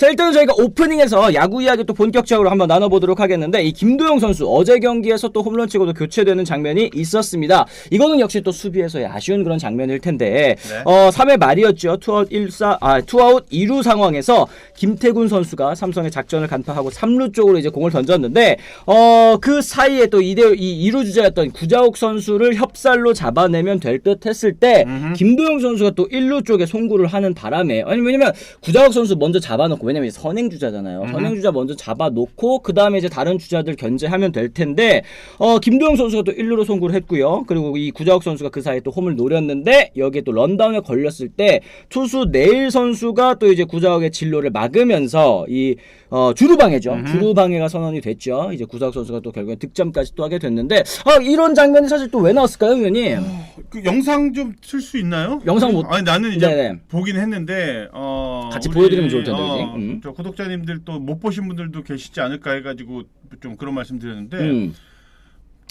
자 일단은 저희가 오프닝에서 야구 이야기 또 본격적으로 한번 나눠보도록 하겠는데 이 김도영 선수 어제 경기에서 또 홈런 치고도 교체되는 장면이 있었습니다. 이거는 역시 또 수비에서의 아쉬운 그런 장면일 텐데 네. 어 3회 말이었죠. 투아웃 1사 아 투아웃 2루 상황에서 김태군 선수가 삼성의 작전을 간파하고 3루 쪽으로 이제 공을 던졌는데 어 그 사이에 또 이대 이 2루 주자였던 구자욱 선수를 협살로 잡아내면 될 듯 했을 때 김도영 선수가 또 1루 쪽에 송구를 하는 바람에 아니 왜냐면 구자욱 선수 먼저 잡아놓고 왜냐면 선행 주자잖아요. 선행 주자 먼저 잡아놓고 그 다음에 이제 다른 주자들 견제하면 될 텐데 어 김도영 선수가 또 1루로 송구를 했고요. 그리고 이 구자욱 선수가 그 사이에 또 홈을 노렸는데 여기에 또 런다운에 걸렸을 때 투수 네일 선수가 또 이제 구자욱의 진로를 막으면서 이 어, 주루방해죠. 주루방해가 선언이 됐죠. 이제 구자욱 선수가 또 결국엔 득점까지 또 하게 됐는데 아 이런 장면이 사실 또 왜 나왔을까요, 의원님? 그 영상 좀틀수 있나요? 영상 못- 아니 나는 이제 네네. 보긴 했는데 어 같이 보여드리면 좋을 텐데, 그지? 어, 음. 저 구독자님들 또 못 보신 분들도 계시지 않을까 해가지고 좀 그런 말씀드렸는데 음.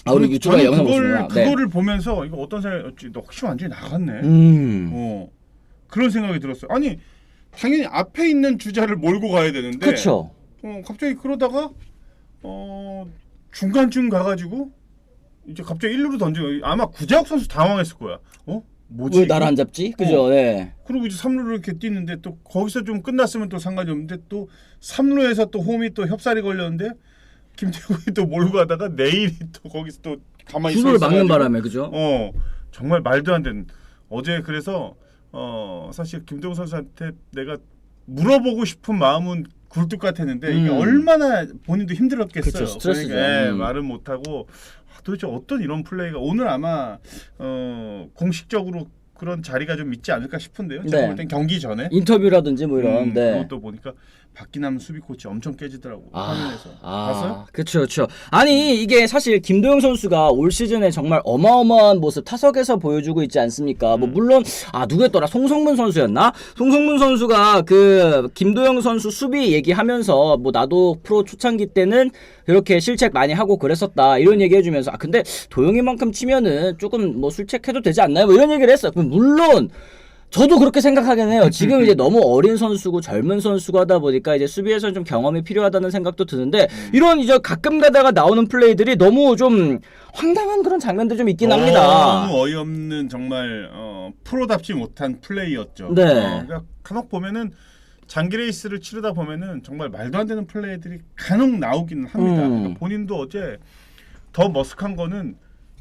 아 우리 저는- 유튜브에 저는 영상 그걸 보시구나. 네. 그거를 보면서 이거 어떤 생각이었지? 너 혹시 완전히 나갔네. 음. 어 그런 생각이 들었어요. 아니 당연히 앞에 있는 주자를 몰고 가야 되는데 그렇죠. 어, 갑자기 그러다가 어 중간쯤 가가지고 이제 갑자기 1루로 던지고 아마 구자욱 선수 당황했을 거야. 어? 뭐지? 왜? 나를 안 잡지? 그죠? 어. 네. 그리고 이제 3루를 이렇게 뛰는데 또 거기서 좀 끝났으면 또 상관이 없는데 또 3루에서 또 홈이 또 협살이 걸렸는데 김태국이 또 몰고 가다가 내일이 또 거기서 또 가만히 서 주루를 막는 바람에 그죠? 어 정말 말도 안 되는 어제 그래서 어 사실 김태국 선수한테 내가 물어보고 싶은 마음은 굴뚝 같았는데 이게 음. 얼마나 본인도 힘들었겠어요. 그쵸, 스트레스죠. 그러니까, 예, 음. 말은 못하고 아, 도대체 어떤 이런 플레이가 오늘 아마 어 공식적으로 그런 자리가 좀 있지 않을까 싶은데요. 제가 네. 볼땐 경기 전에 인터뷰라든지 뭐 이런. 음, 네. 그것도 보니까 박기남 수비 코치 엄청 깨지더라고 화면에서 봤어요? 그렇죠, 그렇죠. 아니 이게 사실 김도영 선수가 올 시즌에 정말 어마어마한 모습 타석에서 보여주고 있지 않습니까? 뭐 음. 물론 아 누구였더라? 송성문 선수였나? 송성문 선수가 그 김도영 선수 수비 얘기하면서 뭐 나도 프로 초창기 때는 이렇게 실책 많이 하고 그랬었다 이런 얘기 해주면서 아 근데 도영이만큼 치면은 조금 뭐 술책해도 되지 않나요? 뭐 이런 얘기를 했어요. 그럼 물론. 저도 그렇게 생각하긴 해요. 지금 이제 너무 어린 선수고 젊은 선수고 하다 보니까 이제 수비에서는 좀 경험이 필요하다는 생각도 드는데 이런 이제 가끔 가다가 나오는 플레이들이 너무 좀 황당한 그런 장면도 좀 있긴 합니다. 너무 어이없는 정말 어, 프로답지 못한 플레이였죠. 네. 어, 그러니까 간혹 보면은 장기 레이스를 치르다 보면은 정말 말도 안 되는 플레이들이 간혹 나오기는 합니다. 음. 그러니까 본인도 어제 더 머쓱한 거는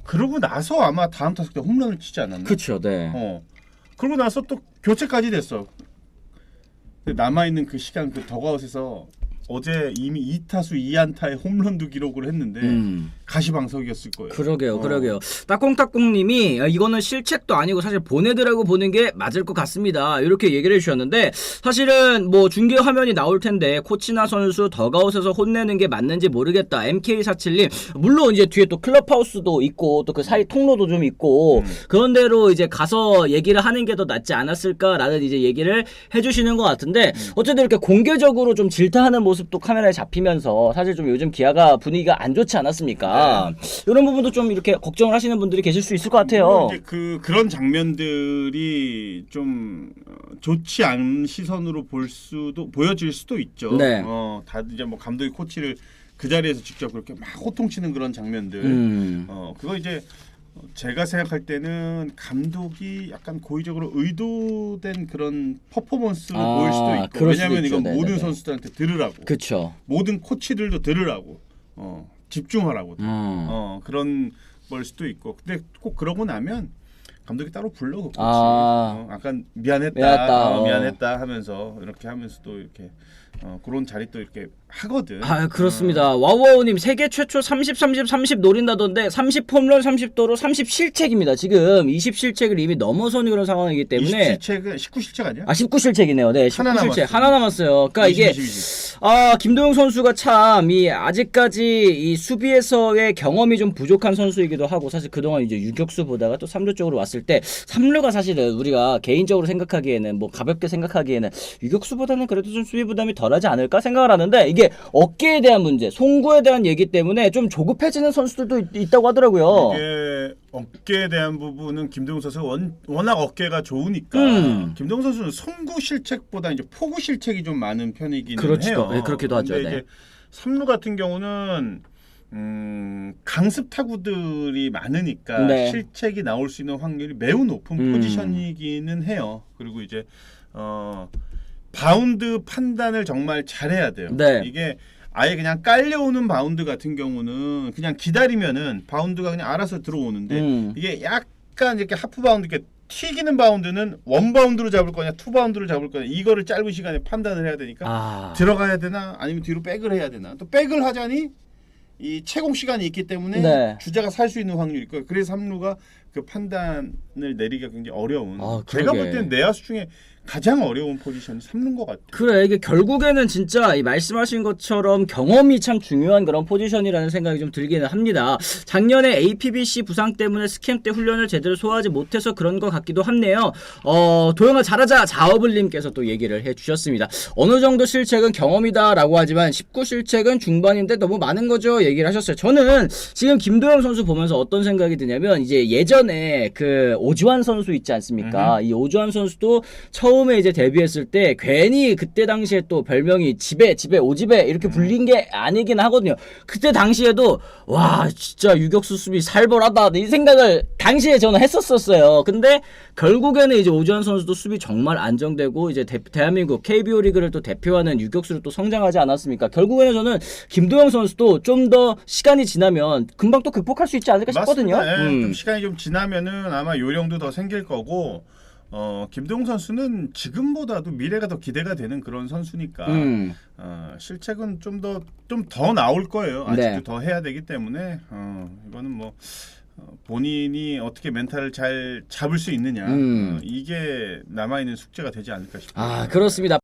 그러고 나서 아마 다음 타석 때 홈런을 치지 않았나? 그렇죠, 네. 어. 그러고 나서 또 교체까지 됐어. 남아 있는 그 시간 그 더가웃에서 어제 이미 2타수 2안타의 홈런도 기록을 했는데 음. 가시방석이었을 거예요. 그러게요, 어. 그러게요. 따콩따콩님이 아, 이거는 실책도 아니고 사실 보내드라고 보는 게 맞을 것 같습니다. 이렇게 얘기를 해주셨는데 사실은 뭐 중계 화면이 나올 텐데 코치나 선수 더가웃에서 혼내는 게 맞는지 모르겠다. MK47님 물론 이제 뒤에 또 클럽하우스도 있고 또 그 사이 통로도 좀 있고 음. 그런 대로 이제 가서 얘기를 하는 게 더 낫지 않았을까라는 이제 얘기를 해주시는 것 같은데 음. 어쨌든 이렇게 공개적으로 좀 질타하는 모습도 카메라에 잡히면서 사실 좀 요즘 기아가 분위기가 안 좋지 않았습니 까? 이런 부분도 좀 이렇게 걱정을 하시는 분들이 계실 수 있을 것 같아요. 이제 그 그런 장면들이 좀 어, 좋지 않은 시선으로 볼 수도 보여질 수도 있죠. 네. 어, 다들 이제 뭐 감독이 코치를 그 자리에서 직접 그렇게 막 호통치는 그런 장면들. 음. 어, 그거 이제 어, 제가 생각할 때는 감독이 약간 고의적으로 의도된 그런 퍼포먼스로 아, 보일 수도 있고 왜냐하면. 이건 네네네. 모든 선수들한테 들으라고 그쵸. 모든 코치들도 들으라고 어, 집중하라고 음. 어 그런 걸 수도 있고 근데 꼭 그러고 나면 감독이 따로 불러 그 코치 아. 어, 약간 미안했다 미안했다, 어, 어. 미안했다 하면서 이렇게 하면서도 이렇게 어, 그런 자리 또 이렇게 하거든 아 그렇습니다. 와우와우님 세계 최초 30, 30, 30 노린다던데 30 홈런 30도로 30 실책입니다. 지금 20 실책을 이미 넘어서는 그런 상황이기 때문에 27책은 19 실책 아니야? 아 19 실책이네요. 네, 19실책 하나 남았어요. 하나 남았어요. 그러니까 이게 20, 20. 아 김도영 선수가 참 이 아직까지 이 수비에서의 경험이 좀 부족한 선수이기도 하고 사실 그동안 이제 유격수 보다가 또 3루 쪽으로 왔을 때 3루가 사실은 우리가 개인적으로 생각하기에는 뭐 가볍게 생각하기에는 유격수보다는 그래도 좀 수비 부담이 덜하지 않을까 생각을 하는데 이게 어깨에 대한 문제, 송구에 대한 얘기 때문에 좀 조급해지는 선수들도 있, 다고 하더라고요. 이게 어깨에 대한 부분은 김동훈 선수가 원, 워낙 어깨가 좋으니까 음. 김동훈 선수는 송구 실책보다 이제 포구 실책이 좀 많은 편이기는 그렇죠. 해요. 네, 그렇기도 하죠. 근데 네. 이제 삼루 같은 경우는 음, 강습 타구들이 많으니까 네. 실책이 나올 수 있는 확률이 매우 높은 음. 포지션이기는 해요. 그리고 이제 어 바운드 판단을 정말 잘해야 돼요. 네. 이게 아예 그냥 깔려오는 바운드 같은 경우는 그냥 기다리면은 바운드가 그냥 알아서 들어오는데 음. 이게 약간 이렇게 하프 바운드 이렇게 튀기는 바운드는 원 바운드로 잡을 거냐 투 바운드로 잡을 거냐 이거를 짧은 시간에 판단을 해야 되니까 아. 들어가야 되나 아니면 뒤로 백을 해야 되나 또 백을 하자니 이 채공 시간이 있기 때문에 네. 주자가 살 수 있는 확률이 있고 그래서 삼루가 그 판단을 내리기가 굉장히 어려운 아, 제가. 볼 때는 내야수 중에 가장 어려운 포지션이 삼루인 것 같아요. 그래 이게 결국에는 진짜 이 말씀하신 것처럼 경험이 참 중요한 그런 포지션이라는 생각이 좀 들기는 합니다. 작년에 APBC 부상 때문에 스캠 때 훈련을 제대로 소화하지 못해서 그런 것 같기도 합네요. 어 도영아 잘하자 자어블님께서 또 얘기를 해주셨습니다. 어느 정도 실책은 경험이다라고 하지만 19 실책은 중반인데 너무 많은 거죠 얘기를 하셨어요. 저는 지금 김도영 선수 보면서 어떤 생각이 드냐면 이제 예전 에 그 오주환 선수 있지 않습니까? 이 오주환 선수도 처음에 이제 데뷔했을 때 괜히 그때 당시에 또 별명이 집에 집에 오집에 이렇게 불린 게 아니긴 하거든요. 그때 당시에도 와 진짜 유격수 수비 살벌하다 이 생각을 당시에 저는 했었었어요. 근데 결국에는 이제 오주환 선수도 수비 정말 안정되고 이제 대, 대한민국 KBO 리그를 또 대표하는 유격수로 또 성장하지 않았습니까? 결국에는 저는 김도영 선수도 좀 더 시간이 지나면 금방 또 극복할 수 있지 않을까 싶거든요. 예, 음. 좀 시간이 좀 지나면은 아마 요령도 더 생길 거고 어, 김동훈 선수는 지금보다도 미래가 더 기대가 되는 그런 선수니까 음. 어, 실책은 좀 더 좀더 나올 거예요. 아직도 네. 더 해야 되기 때문에 어, 이거는 뭐 어, 본인이 어떻게 멘탈을 잘 잡을 수 있느냐 음. 어, 이게 남아 있는 숙제가 되지 않을까 싶습니다. 아 그렇습니다.